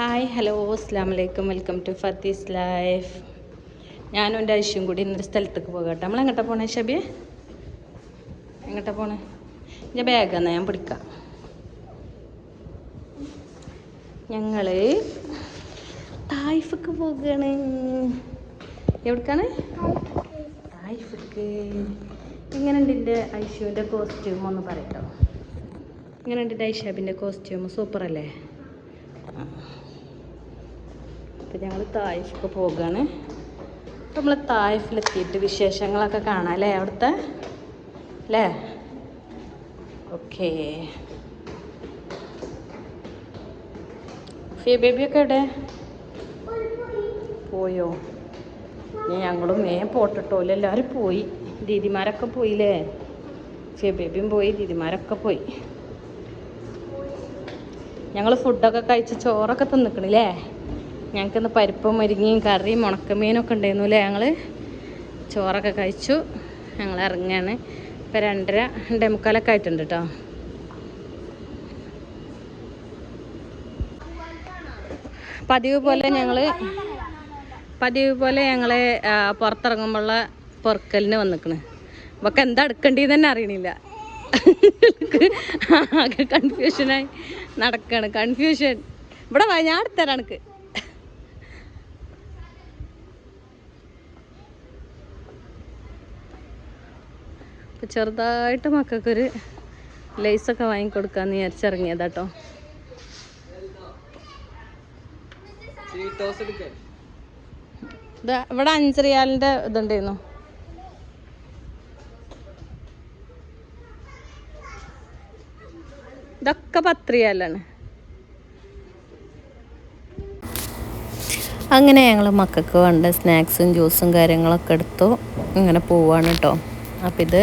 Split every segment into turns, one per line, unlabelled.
Hi hello അസ്സാം വലൈക്കും welcome to ഫത്തീസ് life ഞാനും എന്റെ ഐശ്യം കൂടി ഇന്നൊരു സ്ഥലത്തേക്ക് പോകട്ടെ. നമ്മൾ എങ്ങോട്ടാ പോണേ ഷബിയെ? എങ്ങോട്ടാ പോണേ? ഞാൻ ബാഗാന്നാ ഞാൻ പിടിക്കാം. ഞങ്ങൾ തായ്ഫക്ക് പോകുകയാണ് എവിടേക്കാണ്? തായ്ഫക്ക്. എങ്ങനെയുണ്ട് എന്റെ ഐശ്വന്റെ കോസ്റ്റ്യൂം ഒന്ന് പറയട്ടോ. എങ്ങനെയുണ്ട് എന്റെ ഐഷാബിന്റെ കോസ്റ്റ്യൂം സൂപ്പർ അല്ലേ അപ്പം ഞങ്ങൾ തായ്ഫിക്ക് പോകുകയാണ് അപ്പം നമ്മൾ തായിഫിലെത്തിയിട്ട് വിശേഷങ്ങളൊക്കെ കാണാം അല്ലേ അവിടുത്തെ? അല്ലേ? ഓക്കേ ഫിയ ബേബിയൊക്കെ എവിടെ? പോയോ? ഞങ്ങളും മേ പോട്ടിട്ടോല്ലോ എല്ലാവരും പോയി. ദീദിമാരൊക്കെ പോയില്ലേ? ഫിയ ബേബിയും പോയി ദീദിമാരൊക്കെ പോയി. ഞങ്ങൾ ഫുഡൊക്കെ കഴിച്ച് ചോറൊക്കെ തിന്നിക്കണില്ലേ ഞങ്ങൾക്കിന്ന് പരിപ്പും മുരിങ്ങയും കറിയും ഉണക്കമീനൊക്കെ ഉണ്ടായിരുന്നു അല്ലേ ഞങ്ങൾ ചോറൊക്കെ കഴിച്ചു. ഞങ്ങൾ ഇറങ്ങുകയാണ് ഇപ്പം രണ്ടര രണ്ടേ മുക്കാലൊക്കെ ആയിട്ടുണ്ട് കേട്ടോ പതിവ് പോലെ ഞങ്ങൾ പതിവ് പോലെ ഞങ്ങൾ പുറത്തിറങ്ങുമ്പോഴുള്ള പൊറക്കലിന് വന്നിക്കണ്. ഇവക്ക് എന്താ എടുക്കേണ്ടി തന്നെ അറിയണില്ല. ആകെ കൺഫ്യൂഷനായി നടക്കാണ്. കൺഫ്യൂഷൻ ഇവിടെ ഞാൻ എടുത്തരാം എനിക്ക് ഇപ്പൊ ചെറുതായിട്ട് മക്കൾക്കൊരു ലേസൊക്കെ വാങ്ങിക്കൊടുക്കാന്ന് വിചാരിച്ചിറങ്ങിയതാ കേട്ടോ ഇവിടെ അഞ്ച് റിയാലിന്റെ ഇതുണ്ടായിരുന്നു. ഇതൊക്കെ പത്ത് റിയാലാണ് അങ്ങനെ ഞങ്ങൾ മക്കൾക്ക് വേണ്ട സ്നാക്സും ജ്യൂസും കാര്യങ്ങളൊക്കെ എടുത്തു. ഇങ്ങനെ പോവാണ് കേട്ടോ അപ്പം ഇത്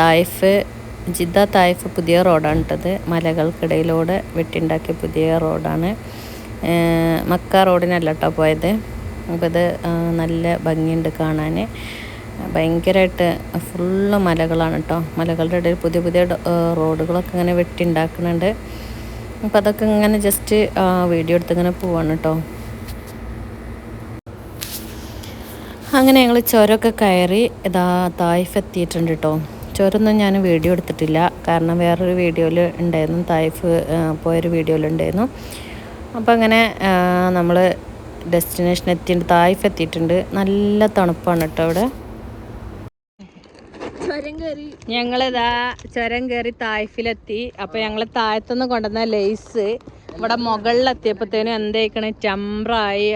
തായ്ഫ് ജിദ്ദ തായ്ഫ് പുതിയ റോഡാണ് ഇട്ടത്. മലകൾക്കിടയിലൂടെ വെട്ടിണ്ടാക്കിയ പുതിയ റോഡാണ്. മക്ക റോഡിനല്ല കേട്ടോ പോയത്. അപ്പോൾ ഇത് നല്ല ഭംഗിയുണ്ട് കാണാൻ ഭയങ്കരമായിട്ട് ഫുള്ള് മലകളാണ് കേട്ടോ മലകളുടെ ഇടയിൽ പുതിയ പുതിയ റോഡുകളൊക്കെ ഇങ്ങനെ വെട്ടിണ്ടാക്കുന്നുണ്ട് അപ്പോൾ അതൊക്കെ ഇങ്ങനെ ജസ്റ്റ് വീഡിയോ എടുത്ത് ഇങ്ങനെ പോവാണ് കേട്ടോ അങ്ങനെ ഞങ്ങൾ ചുരമൊക്കെ കയറി ഇതാ തായ്ഫ് എത്തിയിട്ടുണ്ട് കേട്ടോ ചുരമൊന്നും ഞാൻ വീഡിയോ എടുത്തിട്ടില്ല. കാരണം വേറൊരു വീഡിയോയിൽ ഉണ്ടായിരുന്നു. തായ്ഫ് പോയൊരു വീഡിയോയിൽ ഉണ്ടായിരുന്നു. അപ്പോൾ അങ്ങനെ നമ്മൾ ഡെസ്റ്റിനേഷൻ എത്തിയിട്ടുണ്ട് തായിഫ് എത്തിയിട്ടുണ്ട്. നല്ല തണുപ്പാണ് കേട്ടോ അവിടെ. ഞങ്ങളിതാ ചുരം കയറി തായ്ഫിലെത്തി. അപ്പോൾ ഞങ്ങൾ താഴത്തുനിന്ന് കൊണ്ടുവന്ന ലേസ് ഇവിടെ മുകളിലെത്തിയപ്പോഴത്തേനും എന്തേക്കണേ ചമ്പ്രായി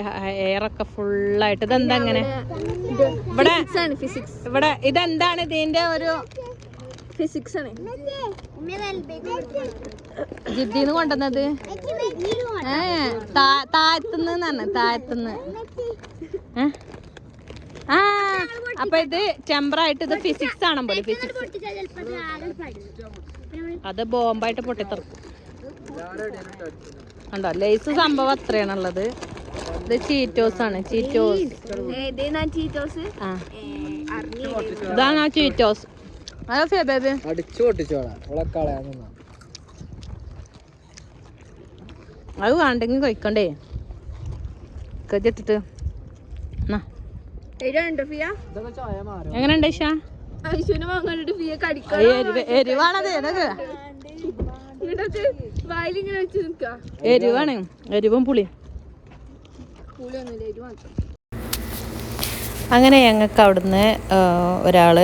എയറൊക്കെ ഫുള്ളായിട്ട് ഇതെന്താ അങ്ങനെ? ഇവിടെ ഇവിടെ ഇതെന്താണ് ഇതിന്റെ ഒരു
ഫിസിക്സ് ആണ്.
ജിദ്ദിന്ന് കൊണ്ടുവന്നത്? ഏ താഴത്തുനിന്ന് എന്നാണ് താഴത്തുനിന്ന്? ആ അപ്പൊ ഇത് ടെമ്പറായിട്ട് ഇത് ഫിസിക്സ് ആണെന്ന് പോലെ ഫിസിക്സ് അത് ബോംബായിട്ട് പൊട്ടിത്തെറുക്കും. കണ്ടോ ലേസ് സംഭവം അത്രയാണുള്ളത്. ഇത് ചീറ്റോസ് ആണ് ചീറ്റോസ് ഇതാണ് ആ ചീറ്റോസ് അതെ
അടിച്ചു
വേണ്ടെങ്കിൽ കഴിക്കണ്ടേ. കജിട്ടിട്ട് എങ്ങനെയുണ്ട് ഇഷ എരിവാണത് ഇതൊക്കെ
വായിലിങ്ങനെ വെച്ച്
എരിവാണ്. എരിവും പുളി
പുളിയൊന്നുമില്ല ഇത് മാത്രം.
അങ്ങനെ ഞങ്ങൾക്ക് അവിടുന്ന് ഒരാൾ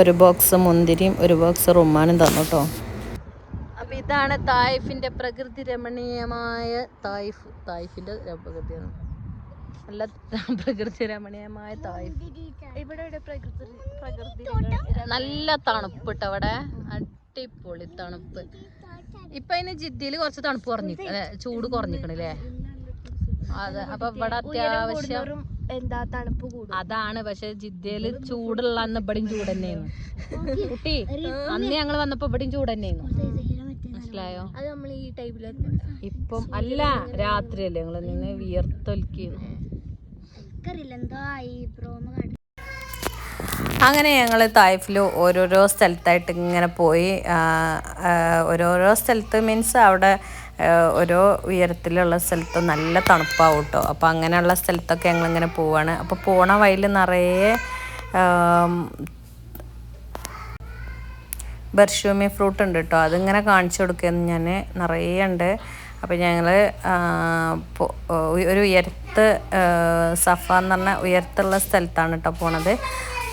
ഒരു ബോക്സ് മുന്തിരിയും ഒരു ബോക്സ് റുമാനും തന്നു കേട്ടോ. അപ്പം ഇതാണ് തായിഫിന്റെ പ്രകൃതി രമണീയമായ തായിഫ്. തായിഫിന്റെ പ്രകൃതിയാണ് നല്ല പ്രകൃതി രമണീയമായ തായിഫ്.
ഇവിടെ പ്രകൃതി പ്രകൃതി
നല്ല തണുപ്പ് കേട്ടോ അവിടെ. അടിപൊളി തണുപ്പ്. ഇപ്പൊ അതിന് ജിദ്ദിയിൽ കുറച്ച് തണുപ്പ് കുറഞ്ഞു അല്ലെ? ചൂട് കുറഞ്ഞിക്കണല്ലേ അതെ അപ്പൊ ഇവിടെ അത്യാവശ്യം
എന്താ തണുപ്പ് കൂടും?
അതാണ് പക്ഷെ ജിദ്ദയിൽ ചൂടുള്ള അന്ന് ഇവിടെയും ചൂട് തന്നെയായിരുന്നു. കുട്ടി അന്ന് ഞങ്ങൾ വന്നപ്പോ ഇവിടെയും ചൂട് തന്നെയായിരുന്നു. മനസ്സിലായോ?
അത് നമ്മൾ ഈ ടൈമിൽ
ഇപ്പം അല്ല രാത്രിയല്ലേ ഞങ്ങൾ നിന്ന് വിയർത്തൊലിക്കുന്നു. അങ്ങനെ ഞങ്ങൾ തായ്ഫിൽ ഓരോരോ സ്ഥലത്തായിട്ട് ഇങ്ങനെ പോയി. ഓരോരോ സ്ഥലത്ത് മീൻസ് അവിടെ ഓരോ ഉയരത്തിലുള്ള സ്ഥലത്ത് നല്ല തണുപ്പാവും കേട്ടോ അപ്പോൾ അങ്ങനെയുള്ള സ്ഥലത്തൊക്കെ ഞങ്ങളിങ്ങനെ പോവാണ്. അപ്പോൾ പോണ വഴിയിൽ നിറയെ ബർഷൂമി ഫ്രൂട്ട് ഉണ്ട് കേട്ടോ അതിങ്ങനെ കാണിച്ചു കൊടുക്കുന്ന ഞാൻ നിറയെ ഉണ്ട് അപ്പോൾ ഞങ്ങൾ ഒരു ഉയരത്ത് സഫ എന്ന് പറഞ്ഞ ഉയരത്തുള്ള സ്ഥലത്താണ് കേട്ടോ പോണത്.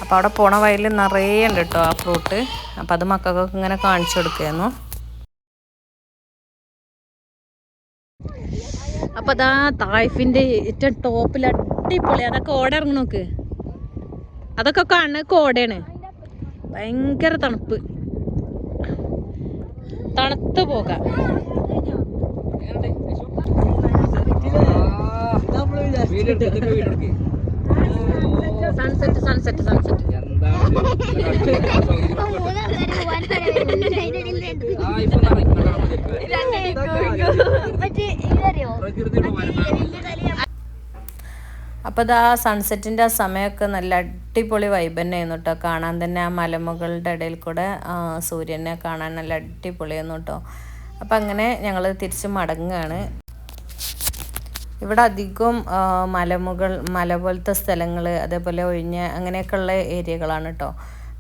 അപ്പോൾ അവിടെ പോണ വഴിയിൽ നിറയെ ഉണ്ട് കേട്ടോ ആ ഫ്രൂട്ട്. അപ്പോൾ അത് മക്കൾക്കൊക്കെ ഇങ്ങനെ കാണിച്ചു കൊടുക്കുകയായിരുന്നു അപ്പോൾ അതാ തായ്ഫിന്റെ ഏറ്റവും ടോപ്പിൽ അടിപൊളി. അതൊക്കെ ഓട ഇറങ്ങി നോക്ക്. അതൊക്കെ കാണുന്നത് കോടയാണ് ഭയങ്കര തണുപ്പ്. തണുത്ത് പോകാം. സൺസെറ്റ് സൺസെറ്റ് സൺസെറ്റ് അപ്പോൾ ഇതാ സൺസെറ്റിന്റെ ആ സമയമൊക്കെ നല്ല അടിപൊളി വൈബ് തന്നെയായിരുന്നു കേട്ടോ കാണാൻ തന്നെ ആ മലമുകളുടെ ഇടയിൽ കൂടെ ആ, സൂര്യനെ കാണാൻ നല്ല അടിപൊളിയായിരുന്നു കേട്ടോ അപ്പം അങ്ങനെ ഞങ്ങൾ തിരിച്ചു മടങ്ങുകയാണ് ഇവിടെ അധികം മലമുകൾ മല പോലത്തെ സ്ഥലങ്ങൾ അതേപോലെ ഒഴിഞ്ഞ അങ്ങനെയൊക്കെയുള്ള ഏരിയകളാണ് കേട്ടോ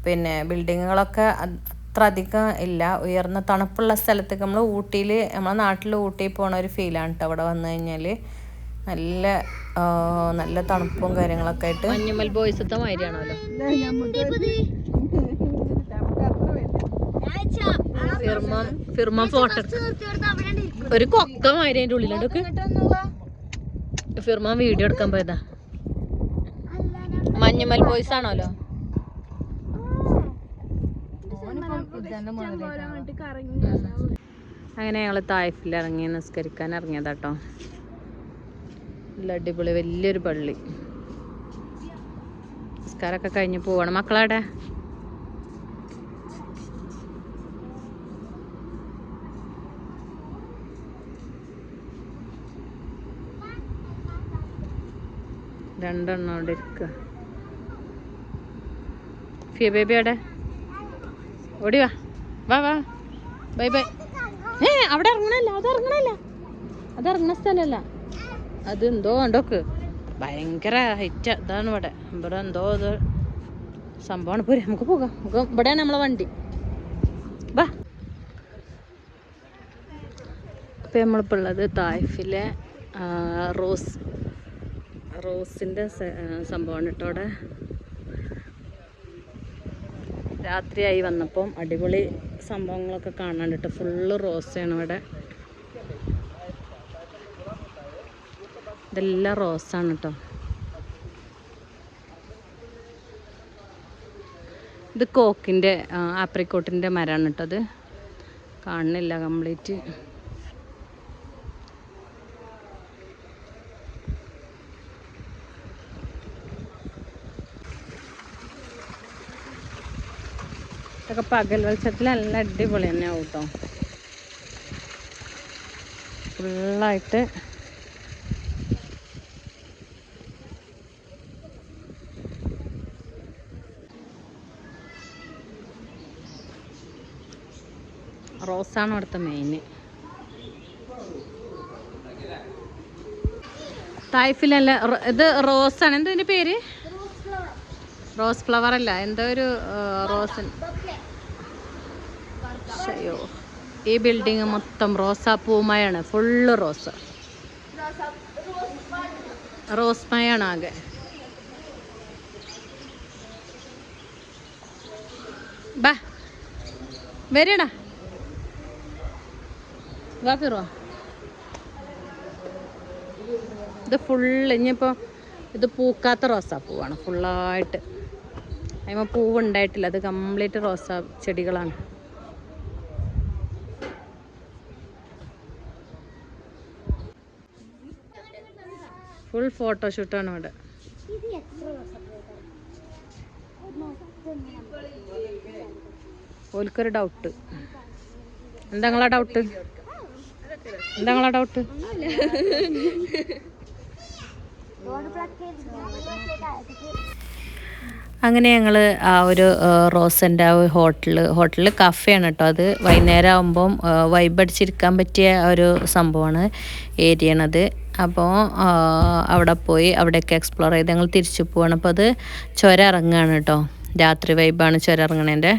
പിന്നെ ബിൽഡിങ്ങുകളൊക്കെ അത് അത്ര അധികം ഇല്ല. ഉയർന്ന തണുപ്പുള്ള സ്ഥലത്തേക്ക് നമ്മൾ ഊട്ടിയിൽ നമ്മളെ നാട്ടിൽ ഊട്ടിയിൽ പോണ ഒരു ഫീലാണ് കേട്ടോ അവിടെ വന്നു കഴിഞ്ഞാൽ നല്ല നല്ല തണുപ്പും കാര്യങ്ങളൊക്കെ ആയിട്ട്. മഞ്ഞുമൽ ഫിർമ ഫിർമ ഫോട്ടോ ഒരു കൊക്ക മാതിരി അതിന്റെ ഉള്ളിലുണ്ടൊക്കെ ഫിർമ വീഡിയോ എടുക്കാൻ പോയതാ. മഞ്ഞുമൽ ബോയ്സ് ആണോലോ? അങ്ങനെ ഞങ്ങൾ തായ്ഫിൽ ഇറങ്ങി നിസ്കരിക്കാൻ ഇറങ്ങിയതാട്ടോ നല്ല അടിപൊളി വലിയൊരു പള്ളി. നിസ്കാരമൊക്കെ കഴിഞ്ഞ് പോവാണ്. മക്കളവിടെ രണ്ടെണ്ണം അവിടെ ഇരിക്കുക ഫിയ ബേബി അവിടെ ഓടി വാ വാ. വാ ബൈ ബൈ. ഏ അവിടെ ഇറങ്ങണല്ല അത് ഇറങ്ങണല്ല. അത് ഇറങ്ങണ സ്ഥലമല്ല അത് എന്തോ ഉണ്ടോക്ക് ഭയങ്കര ഹൈറ്റ് ഇതാണ് ഇവിടെ. ഇവിടെ എന്തോ ഇത് സംഭവമാണ്. പോരെ നമുക്ക് പോകാം. നമുക്ക് ഇവിടെയാണ് നമ്മളെ വണ്ടി. വാ. ഇപ്പം നമ്മളിപ്പോൾ ഉള്ളത് തായ്ഫിലെ റോസ്. റോസിന്റെ സംഭവമാണ് കേട്ടോ അവിടെ. രാത്രിയായി വന്നപ്പം അടിപൊളി സംഭവങ്ങളൊക്കെ കാണാൻ കേട്ടോ. ഫുള്ള് റോസാണ് ഇവിടെ ഇതെല്ലാം റോസാണ് കേട്ടോ. ഇത് കോക്കിന്റെ ആപ്രിക്കോട്ടിന്റെ മരമാണ് കേട്ടോ അത്. കാണുന്നില്ല കംപ്ലീറ്റ്. ഇതൊക്കെ പകൽ വെളിച്ചത്തിൽ നല്ല അടിപൊളി തന്നെ ആവും കേട്ടോ ഫുള്ളായിട്ട് റോസാണ് അവിടുത്തെ മെയിൻ തായ്ഫിലല്ല ഇത് റോസാണ്. എന്താ ഇതിന്റെ പേര്? റോസ് ഫ്ലവർ അല്ല എന്തോ ഒരു റോസ്. അയ്യോ. ഈ ബിൽഡിങ് മൊത്തം റോസാ പൂമയാണ് ഫുള്ള് റോസ്. റോസ് മയാണ് ആകെ. ബാ വരടാ. വാ ഫിറോ. ഇത് ഫുള്ള് ഇനിയിപ്പോൾ ഇത് പൂക്കാത്ത റോസാപ്പൂവാണ് ഫുള്ളായിട്ട് അതിമ പൂവ് ഉണ്ടായിട്ടില്ല അത് കംപ്ലീറ്റ് റോസാ ചെടികളാണ്. ഫുൾ ഫോട്ടോഷൂട്ടാണ് ഇവിടെ. ഓൽക്കൊരു ഡൗട്ട് എന്താ നിങ്ങളെ ഡൗട്ട് എന്താ നിങ്ങളെ ഡൗട്ട് അങ്ങനെ ഞങ്ങൾ ആ ഒരു റോസന്റെ ആ ഒരു ഹോട്ടൽ ഹോട്ടലിൽ കഫേയാണ് കേട്ടോ അത് വൈകുന്നേരം ആകുമ്പം വൈബടിച്ചിരിക്കാൻ പറ്റിയ ഒരു സംഭവമാണ് ഏരിയണത് അപ്പോൾ അവിടെ പോയി അവിടെയൊക്കെ എക്സ്പ്ലോർ ചെയ്ത് ഞങ്ങൾ തിരിച്ചു പോവാണ്. അപ്പോൾ അത് ചുരം ഇറങ്ങുകയാണ് കേട്ടോ രാത്രി വൈബാണ് ചുരം ഇറങ്ങണേന്റെ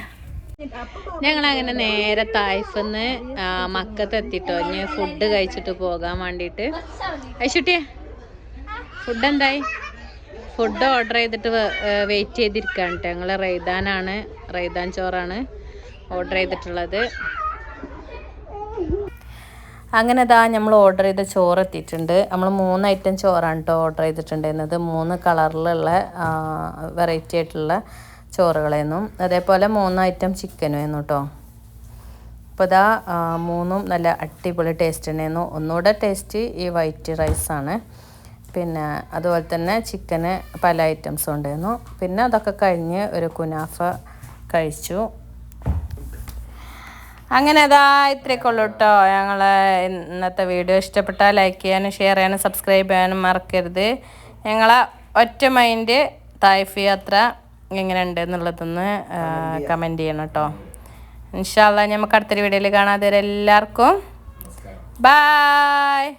ഞങ്ങൾ അങ്ങനെ നേരെ തായ്ഫെന്ന് മക്കത്ത് എത്തിട്ടോ. ഇനി ഫുഡ് കഴിച്ചിട്ട് പോകാൻ വേണ്ടിയിട്ട് ഐശുട്ടിയെ ഫുഡ് എന്തായി? ഫുഡ് ഓർഡർ ചെയ്തിട്ട് വെയിറ്റ് ചെയ്തിരിക്കുകയാണ് കേട്ടോ ഞങ്ങൾ റൈദാനാണ്. റൈദാൻ ചോറാണ് ഓർഡർ ചെയ്തിട്ടുള്ളത്. അങ്ങനെ ഇതാ നമ്മൾ ഓർഡർ ചെയ്ത ചോറ് എത്തിയിട്ടുണ്ട്. നമ്മൾ മൂന്ന് ഐറ്റം ചോറാണ് കേട്ടോ ഓർഡർ ചെയ്തിട്ടുണ്ടായിരുന്നത്. മൂന്ന് കളറിലുള്ള വെറൈറ്റി ആയിട്ടുള്ള ചോറുകളായിരുന്നു. അതേപോലെ മൂന്ന് ഐറ്റം ചിക്കനും ആയിരുന്നു കേട്ടോ അപ്പോൾ ഇതാ മൂന്നും നല്ല അടിപൊളി ടേസ്റ്റ് ഉണ്ടായിരുന്നു ഒന്നുകൂടെ ടേസ്റ്റ് ഈ വൈറ്റ് റൈസാണ് പിന്നെ അതുപോലെ തന്നെ ചിക്കന് പല ഐറ്റംസും ഉണ്ടായിരുന്നു. പിന്നെ അതൊക്കെ കഴിഞ്ഞ് ഒരു കുനാഫ കഴിച്ചു. അങ്ങനെ അതാ ഇത്രയൊക്കെ ഉള്ളൂ കേട്ടോ ഞങ്ങൾ ഇന്നത്തെ വീഡിയോ ഇഷ്ടപ്പെട്ടാൽ ലൈക്ക് ചെയ്യാനും ഷെയർ ചെയ്യാനും സബ്സ്ക്രൈബ് ചെയ്യാനും മറക്കരുത്. ഞങ്ങളെ ഒറ്റ മൈൻഡ് തായ്ഫ് യാത്ര എങ്ങനെയുണ്ട് എന്നുള്ളതൊന്ന് കമന്റ് ചെയ്യണം കേട്ടോ ഇൻഷാല്ല നമുക്ക് അടുത്തൊരു വീഡിയോയിൽ കാണാതെ എല്ലാവർക്കും ബായ്